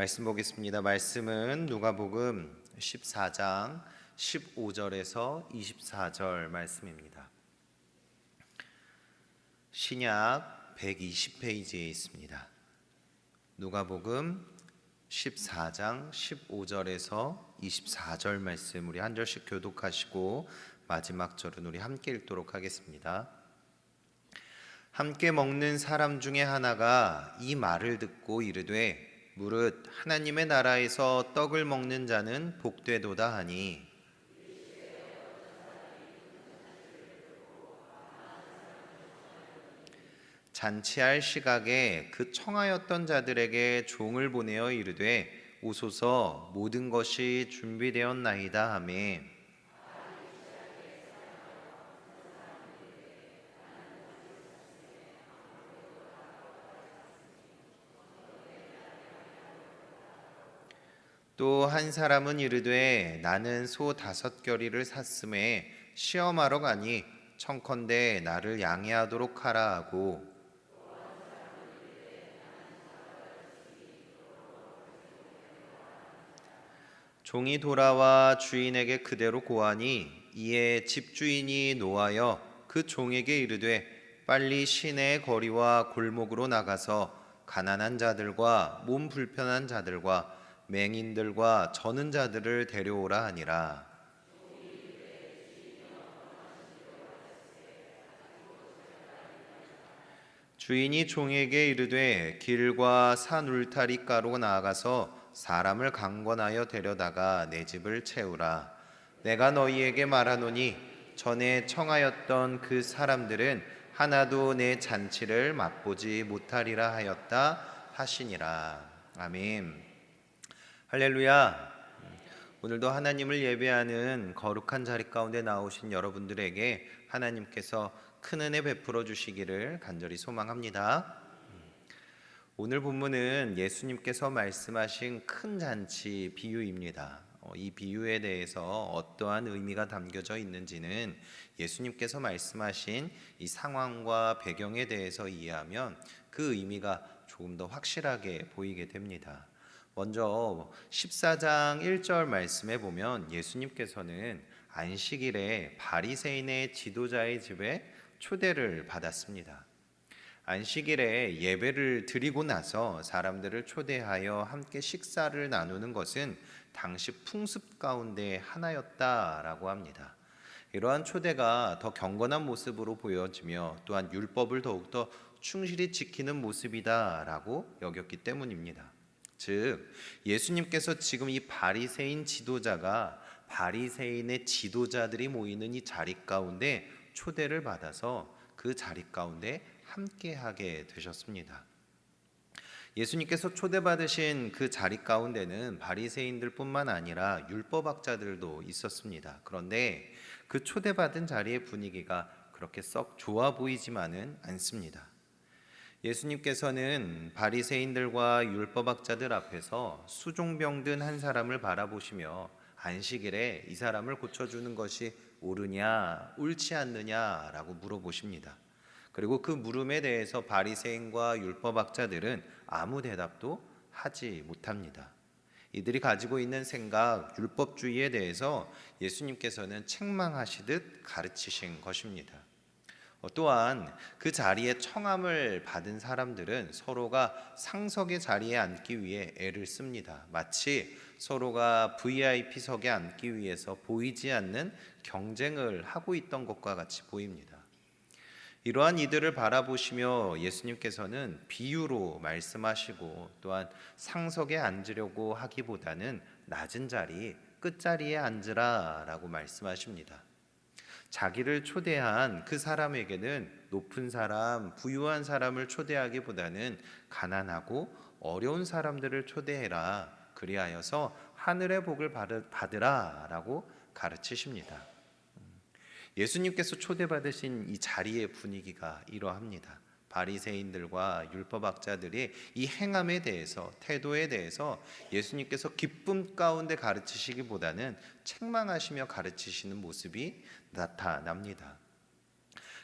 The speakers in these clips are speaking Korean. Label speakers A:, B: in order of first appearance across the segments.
A: 말씀 보겠습니다. 말씀은 누가복음 14장 15절에서 24절 말씀입니다. 신약 120페이지에 있습니다. 누가복음 14장 15절에서 24절 말씀 우리 한 절씩 교독하시고 마지막 절은 우리 함께 읽도록 하겠습니다. 함께 먹는 사람 중에 하나가 이 말을 듣고 이르되 무릇 하나님의 나라에서 떡을 먹는 자는 복되도다 하니. 잔치할 시각에 그 청하였던 자들에게 종을 보내어 이르되 오소서 모든 것이 준비되었나이다 하매 또 한 사람은 이르되 나는 소 다섯 겨리를 샀음에 시험하러 가니 청컨대 나를 양해하도록 하라 하고. 종이 돌아와 주인에게 그대로 고하니 이에 집주인이 노하여 그 종에게 이르되 빨리 시내 거리와 골목으로 나가서 가난한 자들과 몸 불편한 자들과 맹인들과 저는 자들을 데려오라 하니라 주인이 종에게 이르되 길과 산 울타리 가로 나아가서 사람을 강권하여 데려다가 내 집을 채우라. 내가 너희에게 말하노니 전에 청하였던 그 사람들은 하나도 내 잔치를 맛보지 못하리라 하였다 하시니라. 아멘. 할렐루야. 오늘도 하나님을 예배하는 거룩한 자리 가운데 나오신 여러분들에게 하나님께서 큰 은혜 베풀어 주시기를 간절히 소망합니다. 오늘 본문은 예수님께서 말씀하신 큰 잔치 비유입니다. 어, 이 비유에 대해서 어떠한 의미가 담겨져 있는지는 예수님께서 말씀하신 이 상황과 배경에 대해서 이해하면 그 의미가 조금 더 확실하게 보이게 됩니다. 먼저 14장 1절 말씀에 보면 예수님께서는 안식일에 바리새인의 지도자의 집에 초대를 받았습니다. 안식일에 예배를 드리고 나서 사람들을 초대하여 함께 식사를 나누는 것은 당시 풍습 가운데 하나였다라고 합니다. 이러한 초대가 더 경건한 모습으로 보여지며 또한 율법을 더욱더 충실히 지키는 모습이다라고 여겼기 때문입니다. 즉 예수님께서 지금 이 바리새인 지도자가 바리새인의 지도자들이 모이는 이 자리 가운데 초대를 받아서 그 자리 가운데 함께하게 되셨습니다. 예수님께서 초대받으신 그 자리 가운데는 바리새인들뿐만 아니라 율법학자들도 있었습니다. 그런데 그 초대받은 자리의 분위기가 그렇게 썩 좋아 보이지만은 않습니다. 예수님께서는 바리새인들과 율법학자들 앞에서 수종병든 한 사람을 바라보시며 안식일에 이 사람을 고쳐주는 것이 옳으냐 옳지 않느냐라고 물어보십니다. 그리고 그 물음에 대해서 바리새인과 율법학자들은 아무 대답도 하지 못합니다. 이들이 가지고 있는 생각, 율법주의에 대해서 예수님께서는 책망하시듯 가르치신 것입니다. 어, 또한 그 자리에 청함을 받은 사람들은 서로가 상석의 자리에 앉기 위해 애를 씁니다. 마치 서로가 VIP석에 앉기 위해서 보이지 않는 경쟁을 하고 있던 것과 같이 보입니다. 이러한 이들을 바라보시며 예수님께서는 비유로 말씀하시고 또한 상석에 앉으려고 하기보다는 낮은 자리, 끝자리에 앉으라라고 말씀하십니다. 자기를 초대한 그 사람에게는 높은 사람, 부유한 사람을 초대하기보다는 가난하고 어려운 사람들을 초대해라. 그리하여서 하늘의 복을 받으라 라고 가르치십니다. 예수님께서 초대받으신 이 자리의 분위기가 이러합니다. 바리새인들과 율법학자들이 이 행함에 대해서 태도에 대해서 예수님께서 기쁨 가운데 가르치시기보다는 책망하시며 가르치시는 모습이 나타납니다.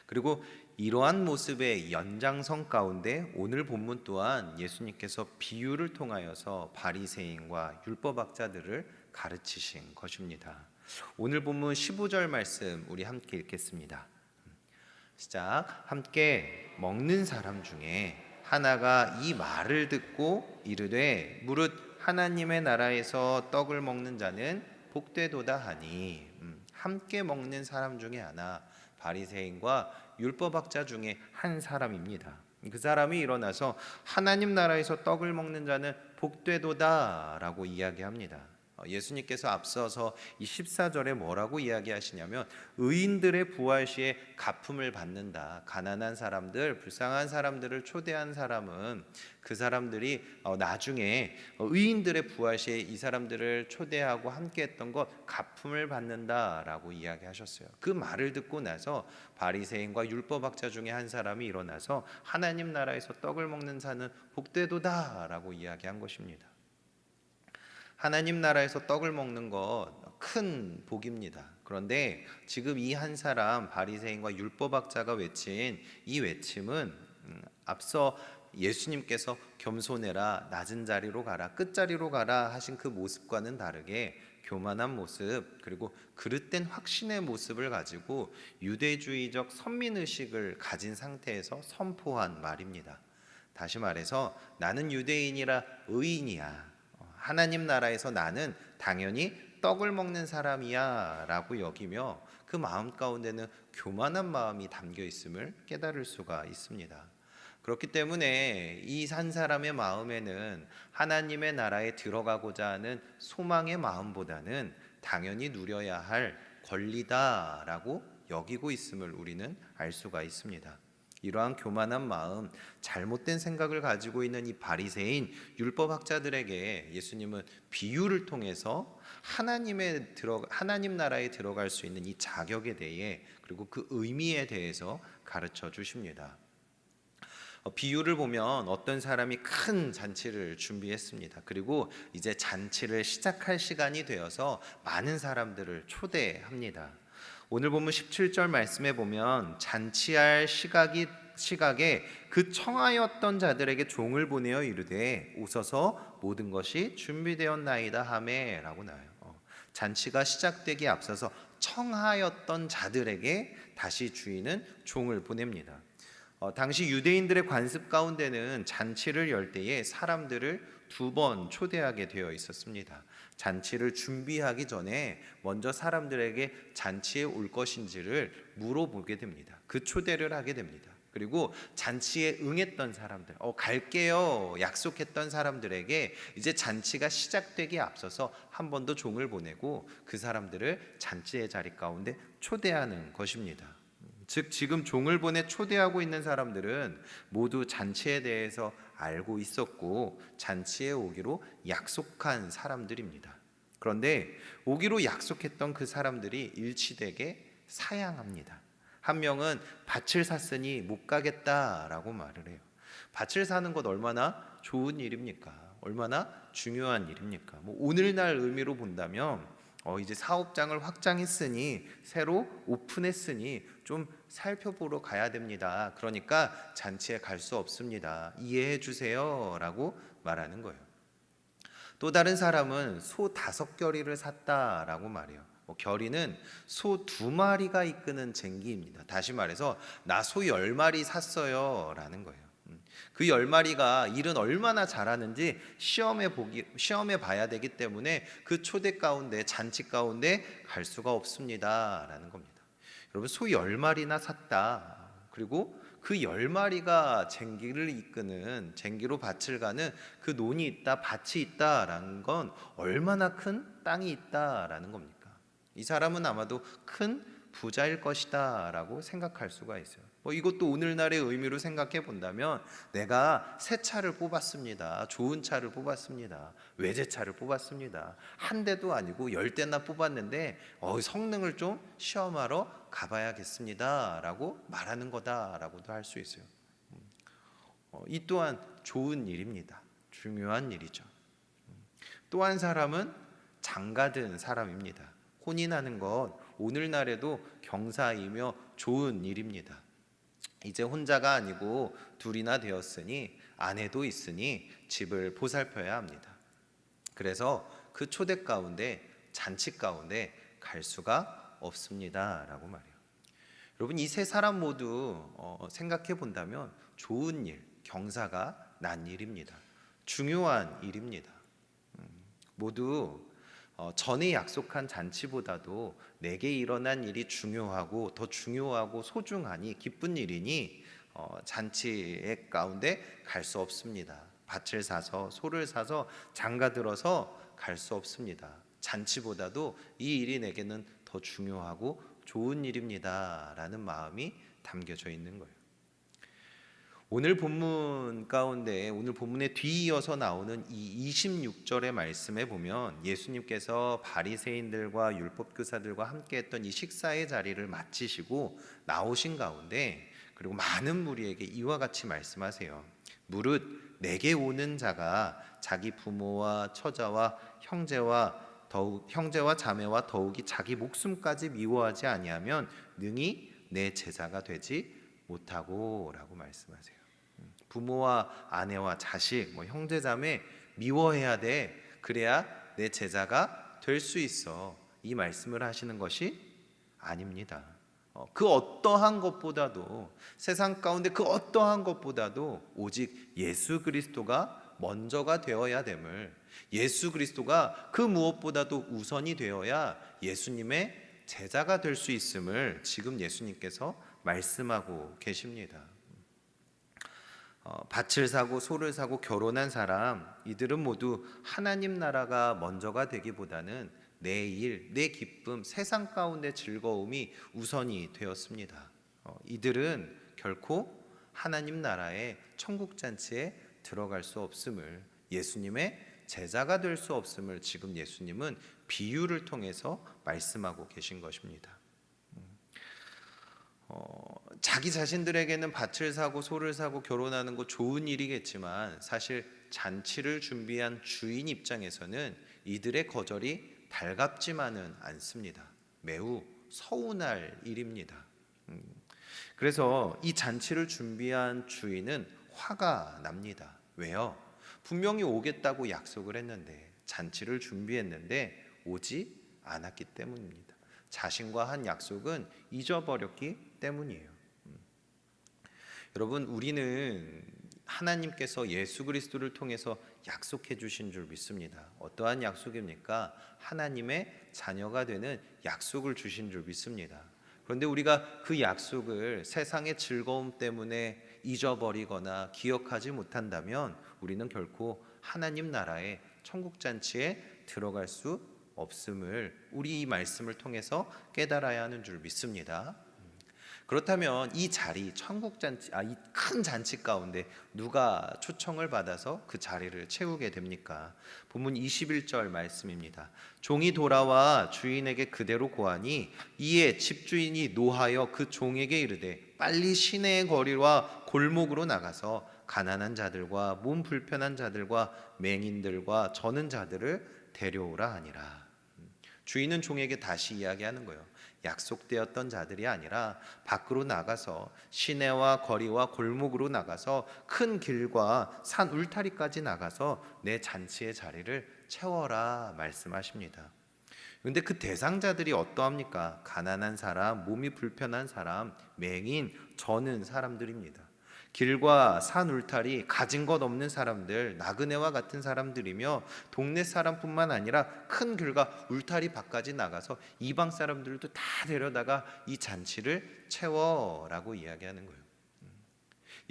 A: 그리고 이러한 모습의 연장선 가운데 오늘 본문 또한 예수님께서 비유를 통하여서 바리새인과 율법학자들을 가르치신 것입니다. 오늘 본문 15절 말씀 우리 함께 읽겠습니다. 시작. 함께 먹는 사람 중에 하나가 이 말을 듣고 이르되 무릇 하나님의 나라에서 떡을 먹는 자는 복되도다 하니 음, 함께 먹는 사람 중에 하나 바리새인과 율법학자 중에 한 사람입니다. 그 사람이 일어나서 하나님 나라에서 떡을 먹는 자는 복되도다라고 이야기합니다. 어, 예수님께서 앞서서 이 14절에 뭐라고 이야기하시냐면 의인들의 부활 시에 가품을 받는다. 가난한 사람들, 불쌍한 사람들을 초대한 사람은 그 사람들이 어, 나중에 어, 의인들의 부활 시에 이 사람들을 초대하고 함께 했던 것 가품을 받는다라고 이야기하셨어요. 그 말을 듣고 나서 바리새인과 율법학자 중에 한 사람이 일어나서 하나님 나라에서 떡을 먹는 자는 복되도다라고 이야기한 것입니다. 하나님 나라에서 떡을 먹는 것 큰 복입니다. 그런데 지금 이 한 사람 바리새인과 율법학자가 외친 이 외침은 음, 앞서 예수님께서 겸손해라 낮은 자리로 가라 끝자리로 가라 하신 그 모습과는 다르게 교만한 모습 그리고 그릇된 확신의 모습을 가지고 유대주의적 선민 의식을 가진 상태에서 선포한 말입니다. 다시 말해서 나는 유대인이라 의인이야. 하나님 나라에서 나는 당연히 떡을 먹는 사람이야라고 여기며 그 마음 가운데는 교만한 마음이 담겨 있음을 깨달을 수가 있습니다. 그렇기 때문에 이 산 사람의 마음에는 하나님의 나라에 들어가고자 하는 소망의 마음보다는 당연히 누려야 할 권리다라고 여기고 있음을 우리는 알 수가 있습니다. 이러한 교만한 마음, 잘못된 생각을 가지고 있는 이 바리새인 율법 학자들에게 예수님은 비유를 통해서 하나님의 들어 하나님 나라에 들어갈 수 있는 이 자격에 대해 그리고 그 의미에 대해서 가르쳐 주십니다. 어, 비유를 보면 어떤 사람이 큰 잔치를 준비했습니다. 그리고 이제 잔치를 시작할 시간이 되어서 많은 사람들을 초대합니다. 오늘 보면 17절 말씀에 보면 잔치할 시각이 시각에 그 청하였던 자들에게 종을 보내어 이르되 오서서 모든 것이 준비되었나이다 하매라고 나와요. 어, 잔치가 시작되기 앞서서 청하였던 자들에게 다시 주인은 종을 보냅니다. 어, 당시 유대인들의 관습 가운데는 잔치를 열 때에 사람들을 두 번 초대하게 되어 있었습니다. 잔치를 준비하기 전에 먼저 사람들에게 잔치에 올 것인지를 물어보게 됩니다. 그 초대를 하게 됩니다. 그리고 잔치에 응했던 사람들, 어, 갈게요. 약속했던 사람들에게 이제 잔치가 시작되기 앞서서 한 번 더 종을 보내고 그 사람들을 잔치의 자리 가운데 초대하는 것입니다. 즉, 지금 종을 보내 초대하고 있는 사람들은 모두 잔치에 대해서 알고 있었고 잔치에 오기로 약속한 사람들입니다. 그런데 오기로 약속했던 그 사람들이 일치되게 사양합니다. 한 명은 밭을 샀으니 못 가겠다라고 말을 해요. 밭을 사는 것 얼마나 좋은 일입니까? 얼마나 중요한 일입니까? 뭐 오늘날 의미로 본다면 어 이제 사업장을 확장했으니 새로 오픈했으니 좀 살펴보러 가야 됩니다. 그러니까 잔치에 갈 수 없습니다. 이해해 주세요라고 말하는 거예요. 또 다른 사람은 소 다섯 결이를 샀다라고 말해요. 뭐 결이는 소 두 마리가 이끄는 쟁기입니다. 다시 말해서 나 소 열 마리 샀어요라는 거예요. 음. 그열 마리가 일은 얼마나 잘하는지 시험해 보기 시험해 봐야 되기 때문에 그 초대 가운데 잔치 가운데 갈 수가 없습니다라는 겁니다. 여러분 소 열 마리나 샀다. 그리고 그 열 마리가 쟁기를 이끄는 쟁기로 밭을 가는 그 논이 있다, 밭이 있다라는 건 얼마나 큰 땅이 있다라는 겁니까? 이 사람은 아마도 큰 부자일 것이다라고 생각할 수가 있어요. 뭐 이것도 오늘날의 의미로 생각해 본다면 내가 새 차를 뽑았습니다. 좋은 차를 뽑았습니다. 외제차를 뽑았습니다. 한 대도 아니고 열 대나 뽑았는데 어, 성능을 좀 시험하러 가봐야겠습니다라고 말하는 거다라고도 할 수 있어요. 어, 이 또한 좋은 일입니다. 중요한 일이죠. 또 한 사람은 장가든 사람입니다. 혼인하는 것 오늘날에도 경사이며 좋은 일입니다. 이제 혼자가 아니고 둘이나 되었으니 아내도 있으니 집을 보살펴야 합니다. 그래서 그 초대 가운데 잔치 가운데 갈 수가 없습니다라고 말해요. 여러분 이 세 사람 모두 어, 생각해 본다면 좋은 일, 경사가 난 일입니다. 중요한 일입니다. 음, 모두 어, 전에 약속한 잔치보다도 내게 일어난 일이 중요하고 더 중요하고 소중하니 기쁜 일이니 어, 잔치의 가운데 갈 수 없습니다. 밭을 사서 소를 사서 장가 들어서 갈 수 없습니다. 잔치보다도 이 일이 내게는 더 중요하고 좋은 일입니다라는 마음이 담겨져 있는 거예요. 오늘 본문 가운데 오늘 본문에 뒤이어서 나오는 이 26절의 말씀에 보면 예수님께서 바리새인들과 율법 교사들과 함께 했던 이 식사의 자리를 마치시고 나오신 가운데 그리고 많은 무리에게 이와 같이 말씀하세요. 무릇 내게 오는 자가 자기 부모와 처자와 형제와 더욱 형제와 자매와 더욱이 자기 목숨까지 미워하지 아니하면 능히 내 제자가 되지 못하고라고 말씀하세요. 음, 부모와 아내와 자식, 뭐 형제 자매 미워해야 돼. 그래야 내 제자가 될 수 있어. 이 말씀을 하시는 것이 아닙니다. 어, 그 어떠한 것보다도 세상 가운데 그 어떠한 것보다도 오직 예수 그리스도가 먼저가 되어야 됨을 예수 그리스도가 그 무엇보다도 우선이 되어야 예수님의 제자가 될 수 있음을 지금 예수님께서 말씀하고 계십니다. 어, 밭을 사고 소를 사고 결혼한 사람 이들은 모두 하나님 나라가 먼저가 되기보다는 내 일, 내 기쁨, 세상 가운데 즐거움이 우선이 되었습니다. 어, 이들은 결코 하나님 나라의 천국 잔치에 들어갈 수 없음을 예수님의 제자가 될 수 없음을 지금 예수님은 비유를 통해서 말씀하고 계신 것입니다. 어, 자기 자신들에게는 밭을 사고 소를 사고 결혼하는 거 좋은 일이겠지만 사실 잔치를 준비한 주인 입장에서는 이들의 거절이 달갑지만은 않습니다. 매우 서운할 일입니다. 음, 그래서 이 잔치를 준비한 주인은 화가 납니다. 왜요? 분명히 오겠다고 약속을 했는데 잔치를 준비했는데 오지 않았기 때문입니다. 자신과 한 약속은 잊어버렸기 때문이에요. 음. 여러분 우리는 하나님께서 예수 그리스도를 통해서 약속해 주신 줄 믿습니다. 어떠한 약속입니까? 하나님의 자녀가 되는 약속을 주신 줄 믿습니다. 그런데 우리가 그 약속을 세상의 즐거움 때문에 잊어버리거나 기억하지 못한다면 우리는 결코 하나님 나라의 천국 잔치에 들어갈 수 없음을 우리 이 말씀을 통해서 깨달아야 하는 줄 믿습니다. 그렇다면 이 자리 천국 잔치 아 이 큰 잔치 가운데 누가 초청을 받아서 그 자리를 채우게 됩니까? 본문 21절 말씀입니다. 종이 돌아와 주인에게 그대로 고하니 이에 집주인이 노하여 그 종에게 이르되 빨리 시내의 거리와 골목으로 나가서 가난한 자들과 몸 불편한 자들과 맹인들과 저는 자들을 데려오라 하니라. 주인은 종에게 다시 이야기하는 거예요. 약속되었던 자들이 아니라 밖으로 나가서 시내와 거리와 골목으로 나가서 큰 길과 산 울타리까지 나가서 내 잔치의 자리를 채워라 말씀하십니다. 근데 그 대상자들이 어떠합니까? 가난한 사람, 몸이 불편한 사람, 맹인, 저는 사람들입니다. 길과 산 울타리 가진 것 없는 사람들 나그네와 같은 사람들이며 동네 사람뿐만 아니라 큰 길과 울타리 밖까지 나가서 이방 사람들도 다 데려다가 이 잔치를 채워라고 이야기하는 거예요.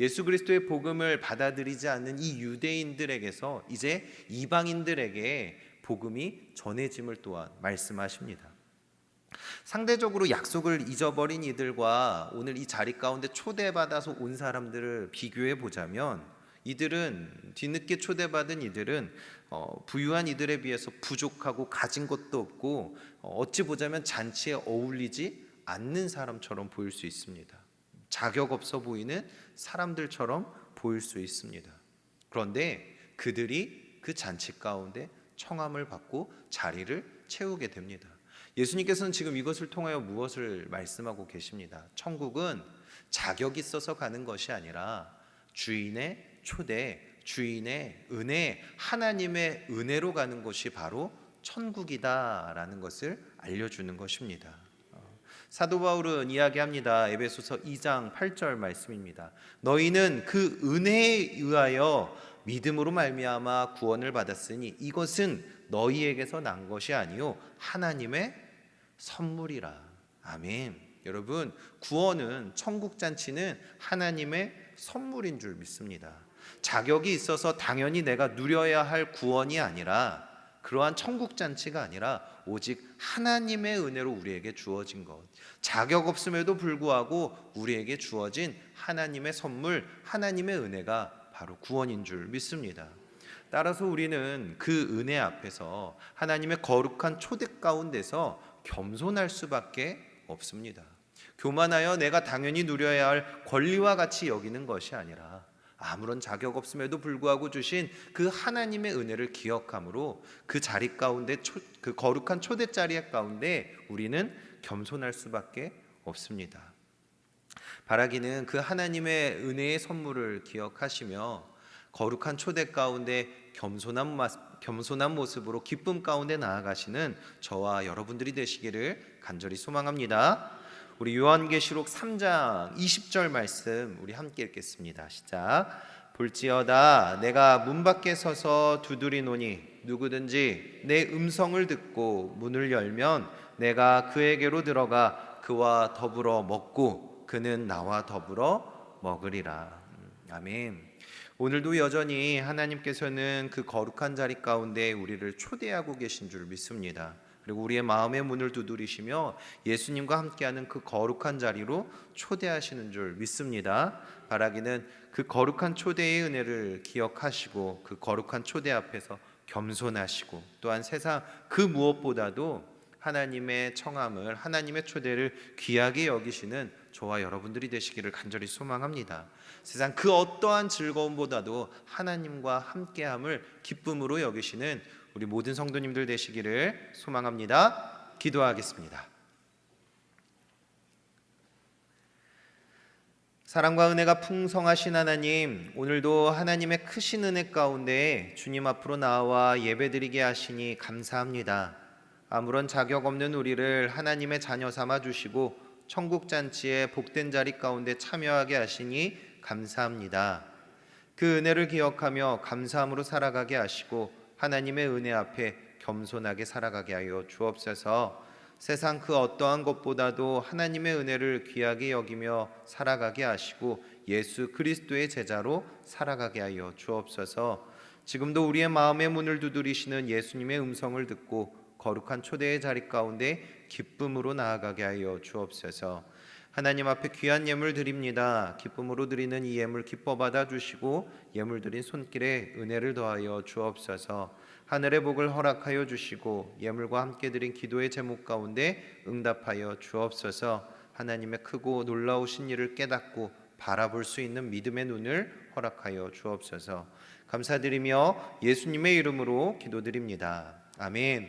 A: 예수 그리스도의 복음을 받아들이지 않는 이 유대인들에게서 이제 이방인들에게 복음이 전해짐을 또한 말씀하십니다. 상대적으로 약속을 잊어버린 이들과 오늘 이 자리 가운데 초대받아서 온 사람들을 비교해 보자면 이들은 뒤늦게 초대받은 이들은 어, 부유한 이들에 비해서 부족하고 가진 것도 없고 어, 어찌 보자면 잔치에 어울리지 않는 사람처럼 보일 수 있습니다. 자격 없어 보이는 사람들처럼 보일 수 있습니다. 그런데 그들이 그 잔치 가운데 청함을 받고 자리를 채우게 됩니다. 예수님께서는 지금 이것을 통하여 무엇을 말씀하고 계십니다. 천국은 자격 있어서 가는 것이 아니라 주인의 초대, 주인의 은혜, 하나님의 은혜로 가는 것이 바로 천국이다라는 것을 알려주는 것입니다. 어, 사도 바울은 이야기합니다. 에베소서 2장 8절 말씀입니다. 너희는 그 은혜에 의하여 믿음으로 말미암아 구원을 받았으니 이것은 너희에게서 난 것이 아니요 하나님의 선물이라. 아멘. 여러분, 구원은 천국 잔치는 하나님의 선물인 줄 믿습니다. 자격이 있어서 당연히 내가 누려야 할 구원이 아니라 그러한 천국 잔치가 아니라 오직 하나님의 은혜로 우리에게 주어진 것. 자격 없음에도 불구하고 우리에게 주어진 하나님의 선물, 하나님의 은혜가 바로 구원인 줄 믿습니다. 따라서 우리는 그 은혜 앞에서 하나님의 거룩한 초대 가운데서 겸손할 수밖에 없습니다. 교만하여 내가 당연히 누려야 할 권리와 같이 여기는 것이 아니라 아무런 자격 없음에도 불구하고 주신 그 하나님의 은혜를 기억함으로 그 자리 가운데 초, 그 거룩한 초대 자리 가운데 우리는 겸손할 수밖에 없습니다. 바라기는 그 하나님의 은혜의 선물을 기억하시며 거룩한 초대 가운데 겸손한 마, 겸손한 모습으로 기쁨 가운데 나아가시는 저와 여러분들이 되시기를 간절히 소망합니다. 우리 요한계시록 3장 20절 말씀 우리 함께 읽겠습니다. 시작. 볼지어다 내가 문 밖에 서서 두드리노니 누구든지 내 음성을 듣고 문을 열면 내가 그에게로 들어가 그와 더불어 먹고 그는 나와 더불어 먹으리라. 음, 아멘. 오늘도 여전히 하나님께서는 그 거룩한 자리 가운데 우리를 초대하고 계신 줄 믿습니다. 그리고 우리의 마음의 문을 두드리시며 예수님과 함께하는 그 거룩한 자리로 초대하시는 줄 믿습니다. 바라기는 그 거룩한 초대의 은혜를 기억하시고 그 거룩한 초대 앞에서 겸손하시고 또한 세상 그 무엇보다도 하나님의 청함을 하나님의 초대를 귀하게 여기시는 저와 여러분들이 되시기를 간절히 소망합니다. 세상 그 어떠한 즐거움보다도 하나님과 함께함을 기쁨으로 여기시는 우리 모든 성도님들 되시기를 소망합니다. 기도하겠습니다. 사랑과 은혜가 풍성하신 하나님, 오늘도 하나님의 크신 은혜 가운데 주님 앞으로 나와 예배드리게 하시니 감사합니다. 아무런 자격 없는 우리를 하나님의 자녀 삼아 주시고 천국 잔치의 복된 자리 가운데 참여하게 하시니 감사합니다. 그 은혜를 기억하며 감사함으로 살아가게 하시고 하나님의 은혜 앞에 겸손하게 살아가게 하여 주옵소서. 세상 그 어떠한 것보다도 하나님의 은혜를 귀하게 여기며 살아가게 하시고 예수 그리스도의 제자로 살아가게 하여 주옵소서. 지금도 우리의 마음의 문을 두드리시는 예수님의 음성을 듣고 거룩한 초대의 자리 가운데 기쁨으로 나아가게 하여 주옵소서. 하나님 앞에 귀한 예물 드립니다. 기쁨으로 드리는 이 예물 기뻐 받아 주시고 예물 드린 손길에 은혜를 더하여 주옵소서. 하늘의 복을 허락하여 주시고 예물과 함께 드린 기도의 제목 가운데 응답하여 주옵소서. 하나님의 크고 놀라우신 일을 깨닫고 바라볼 수 있는 믿음의 눈을 허락하여 주옵소서. 감사드리며 예수님의 이름으로 기도드립니다. 아멘.